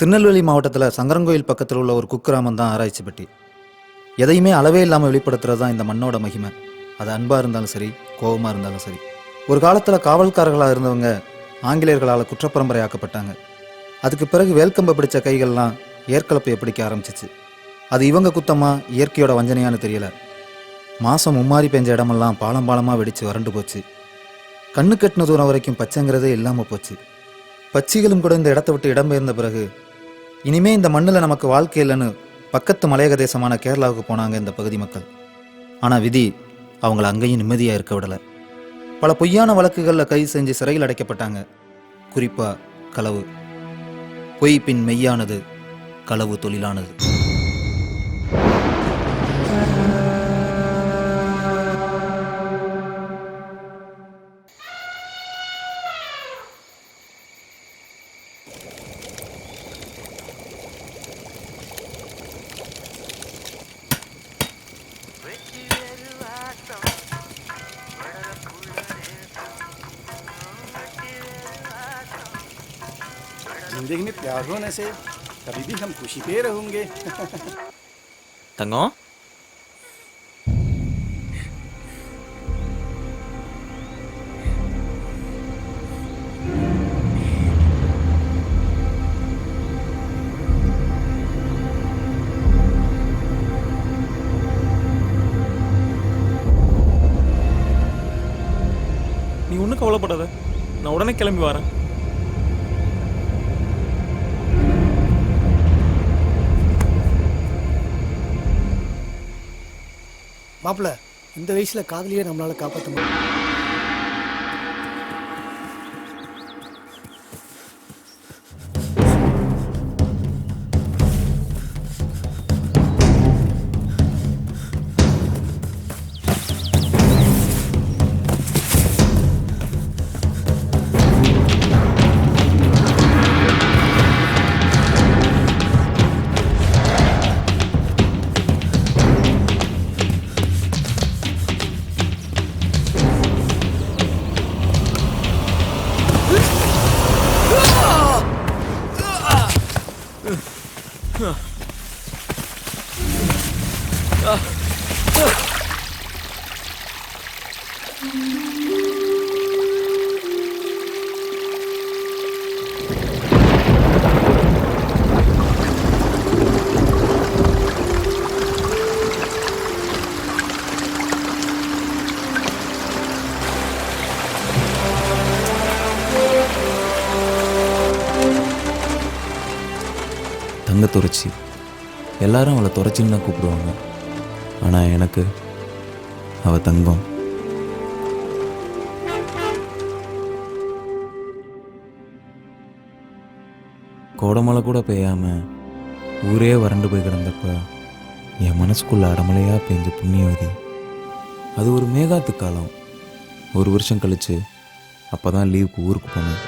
திருநெல்வேலி மாவட்டத்தில் சங்கரங்கோயில் பக்கத்தில் உள்ள ஒரு குக்கிராமம் தான் ஆராய்ச்சிப்பட்டி. எதையுமே அளவே இல்லாமல் வெளிப்படுத்துறது தான் இந்த மண்ணோட மகிமை. அது அன்பாக இருந்தாலும் சரி கோபமாக இருந்தாலும் சரி. ஒரு காலத்தில் காவல்காரர்களாக இருந்தவங்க ஆங்கிலேயர்களால் குற்றப்பரம்பரையாக்கப்பட்டாங்க அதுக்கு பிறகு வேல்கம்பை பிடிச்ச கைகள்லாம் ஏற்கலப்பையை பிடிக்க ஆரம்பிச்சிச்சு. அது இவங்க குத்தமாக இயற்கையோட வஞ்சனையான்னு தெரியல. மாதம் மும்மாரி பெஞ்ச இடமெல்லாம் பாலம் பாலமாக வெடித்து வறண்டு போச்சு. கண்ணு கட்டின தூரம் வரைக்கும் பச்சைங்கிறதே இல்லாமல் போச்சு. பச்சிகளும் கூட இந்த இடத்த விட்டு இடம்பெயர்ந்த பிறகு இனிமே இந்த மண்ணில் நமக்கு வாழ்க்கை இல்லைன்னு பக்கத்து மலையக தேசமான கேரளாவுக்கு போனாங்க இந்த பகுதி மக்கள். ஆனால் விதி அவங்கள அங்கேயும் நிம்மதியாக இருக்க விடலை. பல பொய்யான வழக்குகளில் கைது செஞ்சு சிறையில் அடைக்கப்பட்டாங்க. குறிப்பாக களவு. பொய் பின் மெய்யானது களவு தொழிலானது. प्यार होने से कभी भी हम खुशी पे रहोगे தங்கம் நீ ஒன்றும் கவலைப்படாத நான் உடனே கிளம்பி வரேன் மாப்பிள்ள இந்த வயசில் காதலியே நம்மளால் காப்பாற்ற முடியும். தங்க துறைச்சி. எல்லாரும் அவளை துறைச்சின்னு தான் கூப்பிடுவாங்க. ஆனால் எனக்கு அவ தங்கம். கோடமழை கூட பெய்யாமல் ஊரே வறண்டு போய் கிடந்தப்ப என் மனசுக்குள்ள அடமலையாக பெஞ்ச புண்ணியவதி. அது ஒரு மேகாத்து காலம். ஒரு வருஷம் கழிச்சு அப்போ தான் லீவுக்கு ஊருக்கு போனேன்.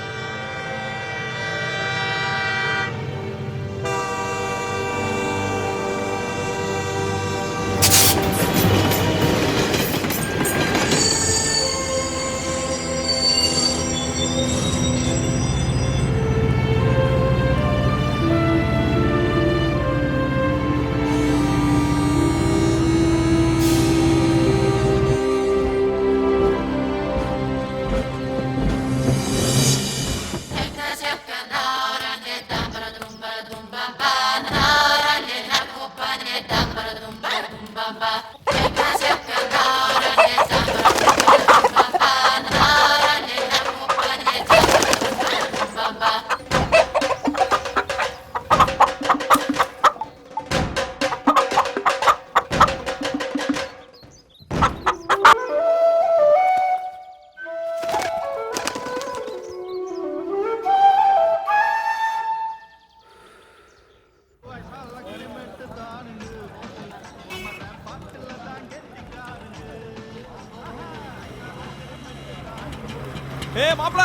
ஏ மாப்ள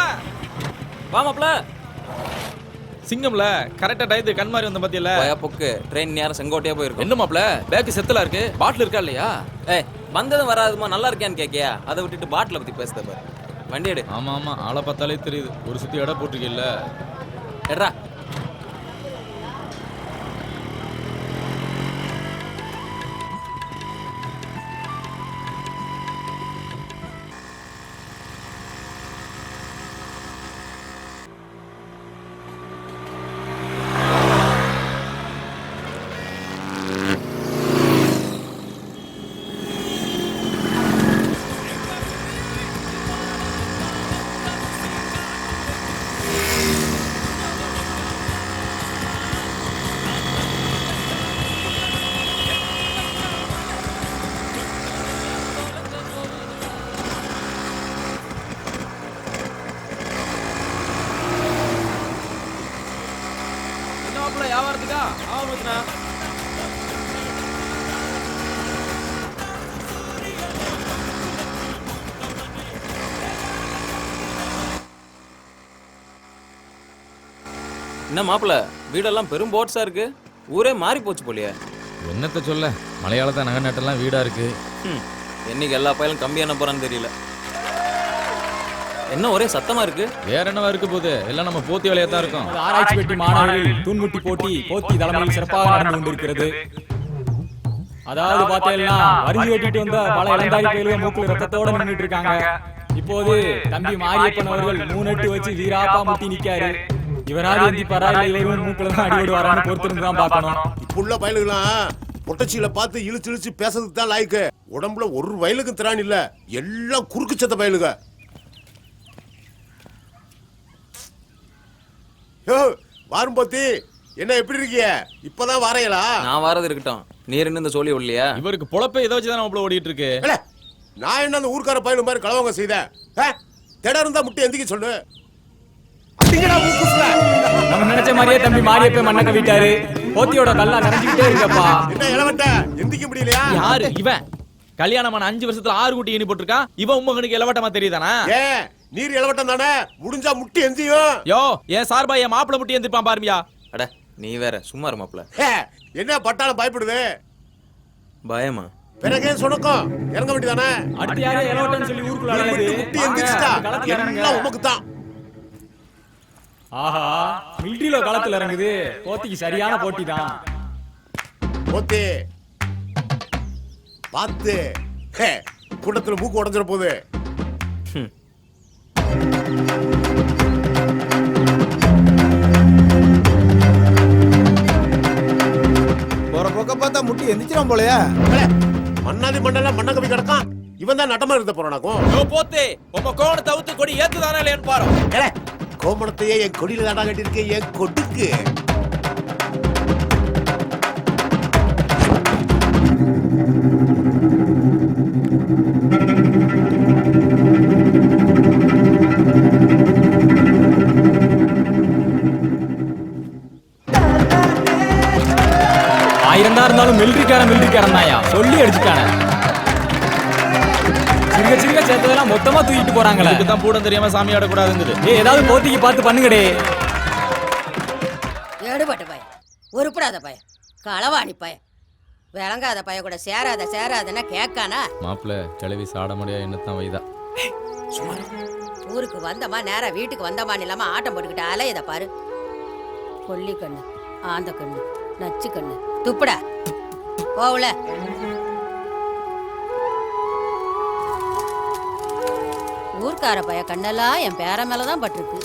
வா மாப்ள சிங்கம்ல கரெக்டா டயத்து கண் மாதிரி வந்த பத்தியில போயா பொக்கு. ட்ரெயின் நேரம் செங்கோட்டையா போயிருக்கும். என்ன மாப்ள பேக் செத்தலா இருக்கு. பாட்டில் இருக்கா இல்லையா? ஏய் வந்ததும் வராதுமா நல்லா இருக்கியான்னு கேக்கியா? அதை விட்டுட்டு பாட்டில பத்தி பேசுத பாரு. வண்டி எடு. ஆமா ஆமா. ஆளை பார்த்தாலே தெரியுது. ஒரு சுத்தி எடை போட்டிருக்கீல்ல. எட்ரா என்ன மாப்பிள்ள வீடெல்லாம் பெரும் போட்ஸா இருக்கு? ஊரே மாறி போச்சு போலியே. என்னத்த சொல்ல? மலையாளத்தை நகை நட்டெல்லாம் வீடா இருக்கு. ம், என்னைக்கு எல்லா பயிலும் கம்பி என்ன போறான்னு தெரியல. என்ன ஒரே சத்தமா இருக்கு? வேற என்னவா இருக்க போகுது? எல்லாம் நம்ம போத்தி வேலையா தான் இருக்கும். நமது ஆராய்ச்சி பெட்டி மாணவர்கள் தூண்முட்டி போட்டி போத்தி தலைமையில் சிறப்பாக நடந்து கொண்டிருக்கிறது. அதாவது பார்த்தீங்கன்னா வரிஞ்சு வெட்டிட்டு வந்த பல இளந்தாரி பயில்கள் மூக்குல ரத்தத்தோட நின்றுட்டு இருக்காங்க. இப்போது தம்பி மாரியப்பன் அவர்கள் மூணெட்டு வச்சு வீராப்பா முட்டி நிக்காரு. இவராது எந்திப்பாரா இல்ல இவரும் மூக்குல தான் அடிபடுவாரான்னு பொறுத்திருந்து தான் பார்க்கணும். இப்ப உள்ள பயலுகளாம் பொட்டச்சியில பார்த்து இழுச்சு இழுச்சு பேசுறதுக்கு தான் லாய்க்கு. உடம்புல ஒரு வயலுக்கும் திராணி இல்ல. எல்லாம் குறுக்கு சத்த பயலுக. யோ வாரும் போத்தி என்ன எப்படி இருக்கிய? இப்பதான் வாரையலா? நான் வாரது இருக்கட்டும். நீர் இன்னும் இந்த சோழி விடலையா இவருக்கு பொழப்பே இதை வச்சு தான் மாப்பிள்ள ஓடிட்டு இருக்கு. நான் என்ன அந்த ஊர்க்கார பயலு மாதிரி கலவங்க செய்தேன்? ஆ? திடம் இருந்தா முட்டை எந்திக்க சொல்லு. நம்ம நினைச்ச மாதிரியே தம்பி மாரியப்பன் மண்ணக்க விட்டாரு போத்தியோட கல்லா நிறைஞ்சுக்கிட்டே இருக்கப்பா என்ன இளவட்ட? எந்திக்க முடியலையா? யாரு? இவன். கல்யாணமான அஞ்சு வருஷத்துல ஆறு குட்டி இனி போட்டிருக்கான் இவன் உம்மகனுக்கு இளவட்டமா தெரியுதானா? ஏ நீர் இளவட்டம் தானே? முடிஞ்சா முட்டி எந்தியும் யோ என் சார்பா என் மாப்பிள்ள முட்டி எந்திருப்பான் பாருமியா. அட நீ வேற சும்மா இரு மாப்பிள்ள ஏ, என்ன பட்டாளம் பயப்படுது? பயமா? பிறகு சொன்னக்கும் இறங்க வேண்டியதானே அடுத்து யாரே எலவட்டன்னு சொல்லி ஊருக்குள்ள அலையுது. முட்டி எந்திரிச்சிட்டா. இறங்குங்க. எல்லாம் உமக்கு தான் ஆஹா மிலிட்ரியில களத்துல இறங்குது. போத்திக்கு சரியான போட்டி தான். போத்தி. பார்த்து. கூட்டத்துல மூக்கு உடஞ்சிட போகுது போற போக்க பார்த்தா முட்டி எந்திரிச்சிடும் போலயா. மண்ணாதி மண்ணெல்லாம் மண்ண கவி கிடக்கான். இவன் தான் நட்டமா இருந்த போறானாக்கும் போத்தே உம்ம கோணத்தை அவுத்து கொடி ஏத்துதானே இல்லையான்னு பாரு. கோமணத்தையே என் கொடியில தாண்டா கட்டியிருக்கேன் என் கொடுக்கு மொத்தமா தூக்கிட்டு போறாங்களே. இதுக்கு தான் பூடம் தெரியாம சாமி ஆடக்கூடாதுங்குது. ஏய் ஏதாவது போத்திக்கு பார்த்து பண்ணுங்கடே. எடுபட்ட பையன் உருப்படாத பையன் களவாணி பையன் விளங்காத பைய கூட சேராத சேராதன்னா கேட்கானா? மாப்பிள்ள கிளவி சாட முடியா என்னத்தான் வைதா ஊருக்கு வந்தமா நேரா வீட்டுக்கு வந்தமான்னு இல்லாம ஆட்டம் போட்டுக்கிட்டு அலையத பாரு. கொல்லி கண்ணு ஆந்த கண்ணு நச்சு கண்ணு துப்புடா. போகல ஊர்க்கார பைய கண்ணெல்லாம் என் பேர மேலதான் பட்டிருக்கு.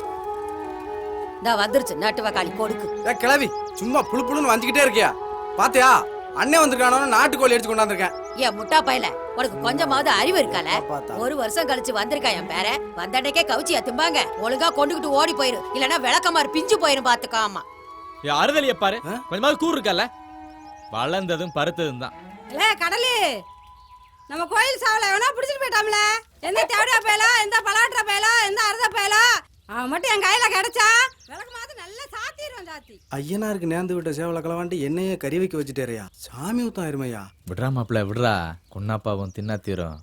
இந்த வந்துருச்சு நட்டு வக்காளி கொடுக்கு ஏ கிளவி சும்மா புழு புழுன்னு வந்துகிட்டே இருக்கியா? பாத்தியா அண்ணன் வந்திருக்கானோ நாட்டுக்கோழி எடுத்து கொண்டாந்துருக்கேன். ஏன் முட்டா பையல உனக்கு கொஞ்சமாவது அறிவு இருக்கால? ஒரு வருஷம் கழிச்சு வந்திருக்கா என் பேர வந்தன்னைக்கே கவிச்சியா திம்பாங்க. ஒழுங்கா கொண்டுகிட்டு ஓடி போயிரு இல்லனா விளக்கமாறு பிஞ்சு போயிரும் பாத்துக்காமா. அறுதலிய பாரு கொஞ்சமாவது கூறு இருக்கல்ல? வளர்ந்ததும் பருத்ததும் தான். ஏ கடலு நம்ம கோயில் சாவல எவனா பிடிச்சிட்டு போயிட்டாம்ல? எந்த தேவடியா பயலா? எந்த பலாட்டுற பயலா? எந்த அறுத பயலா? அவன் மட்டும் என் கையில கிடைச்சா விளக்கு மாதிரி நல்லா சாத்திடுவேன் சாத்தி. ஐயனாருக்கு நேர்ந்து விட்ட சேவலை களவாண்டி என்னையே கறி வைக்க வச்சுட்டேறியா? சாமி ஊத்தம் இருமையா விடுறா மாப்பிள்ள விடுறா. கொன்னாப்பாவும் தின்னா தீரும்.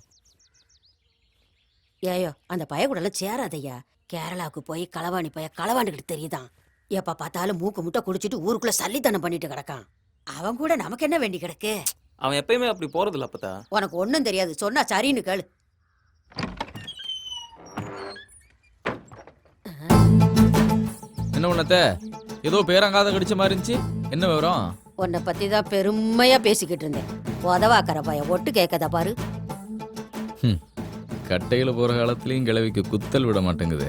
ஏயோ அந்த பய கூடல சேராதையா கேரளாவுக்கு போய் களவாணி பைய களவாண்டுகிட்டு தெரியுதான். எப்ப பார்த்தாலும் மூக்கு முட்டை குடிச்சிட்டு ஊருக்குள்ள சல்லித்தனம் பண்ணிட்டு கிடக்கான். அவன் கூட நமக்கு என்ன வேண்டி கிடக்கு? அவன் எப்பயுமே அப்படி போறது இல்ல அப்பதா உனக்கு ஒண்ணும் தெரியாது. சொன்னா சரின்னு கேளு. என்ன பண்ணத்த ஏதோ பேரங்காத கடிச்ச மாதிரி இருந்துச்சு. என்ன விவரம்? உன்னை பத்தி தான் பெருமையா பேசிக்கிட்டு இருந்தேன். உதவாக்கற பைய ஒட்டு கேட்கதா பாரு. கட்டையில போற காலத்துலயும் கிழவிக்கு குத்தல் விட மாட்டேங்குது.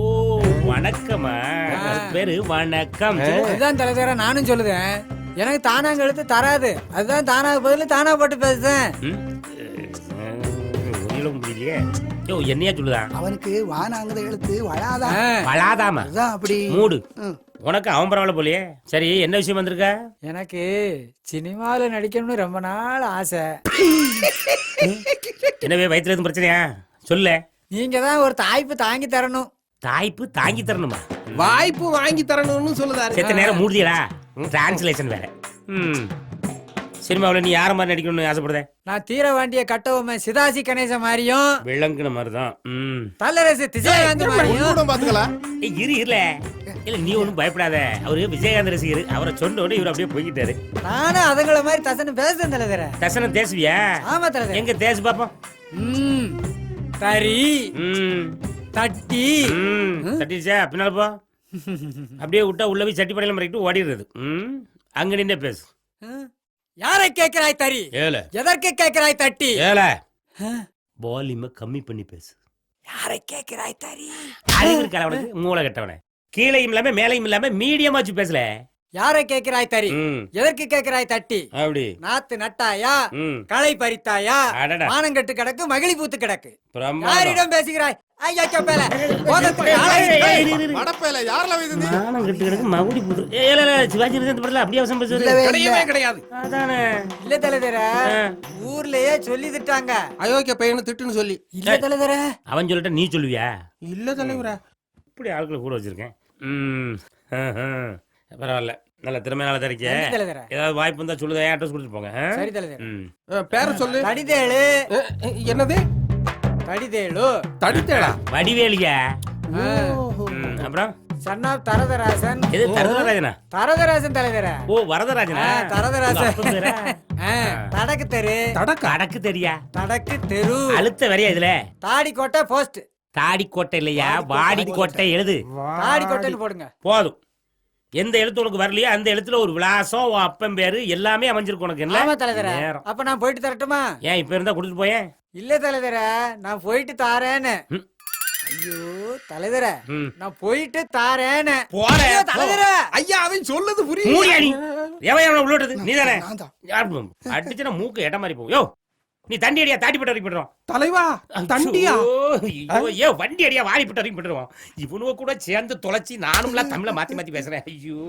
வணக்கமா? பேரு வணக்கம். அதுதான் தலைவர நானும் சொல்லுதேன். எனக்கு தானாங்க எழுத்து தராது. அதுதான் தானாக பதில் தானா போட்டு முடியலையே யோ என்னையா சொல்லுதா? அவனுக்கு வானாங்கிற எழுத்து வளாதான் வளாதாமா? அதான் அப்படி. மூடு. உனக்கு அவன் பரவாயில்ல போலியே. சரி என்ன விஷயம் வந்திருக்க? எனக்கு சினிமால நடிக்கணும்னு ரொம்ப நாள் ஆசை. என்னவே வயிற்றுல எதுவும் பிரச்சனையா? சொல்ல. நீங்க தான் ஒரு தாய்ப்பு தாங்கி தரணும். தாய்ப்பு தாங்கி தரணுமா? வாய்ப்பு வாங்கி தரணும்னு சொல்லுதாரு செத்த நேரம் மூடியடா டிரான்ஸ்லேஷன் வேற. ம். சினிமாவில் நீ யார மாதிரி நடிக்கணும்னு ஆசைப்படுத? நான் தீர வேண்டிய கட்டவுமே சிதாசி கணேச மாதிரியும் விளங்குன மாதிரி தான் ம். தல்லரசு திசைகாந்த் மாதிரியும். பாத்துக்கலாம் இரு இருல. இல்ல நீ ஒன்றும் பயப்படாத. அவரு விஜயகாந்த் ரசிகர். அவரை சொன்ன உடனே இவர் அப்படியே போய்கிட்டாரு நானும் அதுங்கள மாதிரி தசன்னு பேசுறேன் தலைவர தசனம் தேசுவியா? ஆமா தலைவர் எங்க தேசு பாப்போம்? ம். தரி ம். தட்டி. ம் தட்டிச்சா பின்னால போ. அப்படியே விட்டா உள்ள போய் சட்டி படையில மறைக்கிட்டு ஓடிடுறது. ம் அங்க நின்னே பேசு. யாரை கேட்கிறாய் தரி ஏல எதற்கு கேட்கிறாய் தட்டி? ஏல வால்யூமை கம்மி பண்ணி பேசு. யாரை கேட்கிறாய் தரி அறிவு இருக்கா அவனுக்கு? மூளை கட்டவனே. கீழையும் இல்லாம மேலையும் இல்லாம மீடியமா வச்சு பேசல. யாரை கேட்கிறாய் தரி எதற்கு கேட்கிறாய் தட்டி? அப்படி. நாத்து நட்டாயா? களை பறித்தாயா? மானங்கட்டு கிடக்கு மகிழி பூத்து கிடக்கு. யாரிடம் பேசுகிறாய்? ஊர்லயே சொல்லி திட்டாங்க. அயோக்கிய பையனு திட்டுன்னு சொல்லி. இல்ல தலைவர அவன் சொல்லிட்ட நீ சொல்லுவியா? இல்ல தலைவரா. இப்படி ஆட்களை கூட வச்சிருக்கேன். ம் பரவாயில்ல. நல்ல திறமை நல்லா தரிக்க நன்றி தலைவர ஏதாவது வாய்ப்பு இருந்தா சொல்லுதா அட்ரஸ் கொடுத்துட்டு போங்க ஆ? சரி தலைவர ம். பேர சொல்லு. தடிதேழு அஹ், அஹ், என்னது? தடிதேழு தடித்தேடா வடிவேலியா. ம், அப்புறம்? Son of Tharatharasan. எது தரதராஜனா? தரதராசன் தலைவர ஓ வரதராஜனா? ஆ, தரதராஜன். உங்க அப்பன் பேரா? ஆ, தடக்கு தெரு. தடக்கா? கடக்கு தெரியா? தடக்கு தெரு. அழுத்த வரையா இதுல? தாடி கோட்டை போஸ்ட் தாடி கோட்டை இல்லையா? வாடி கோட்டை எழுது. தாடி கோட்டைன்னு போடுங்க. போதும். எந்த எழுத்து உனக்கு வரலையோ அந்த எழுத்துல ஒரு விலாசம் உன் அப்பன் பேரு எல்லாமே அமைஞ்சிருக்கு உனக்கு என்ன? தலைவர நேரம். அப்ப நான் போயிட்டு தரட்டுமா? ஏன் இப்ப இருந்தா கொடுத்துட்டு போயேன் இல்ல தலைவர நான் போயிட்டு தாரேன்னு. ஐயோ தலைவர ம். நான் போயிட்டு தாரேன்னு. போறேன். ஐயோ, தலைவர ஐயா அவன் சொல்லுது நீ? எவன் எவனை உள்ளோட்டது நீ தான். அடிச்சுனா மூக்கு எட்ட மாதிரி போகும் யோ நீ தண்டி அடியா தாட்டி போட்டு வரைக்கும் தலைவா தண்டியா? ஐயோ வண்டி அடியா வாரி போட்டு வரைக்கும் போட்டுருவோம் இவனுவ கூட சேர்ந்து தொலைச்சி நானும்லாம் தமிழை மாத்தி மாத்தி பேசுறேன். ஐயோ.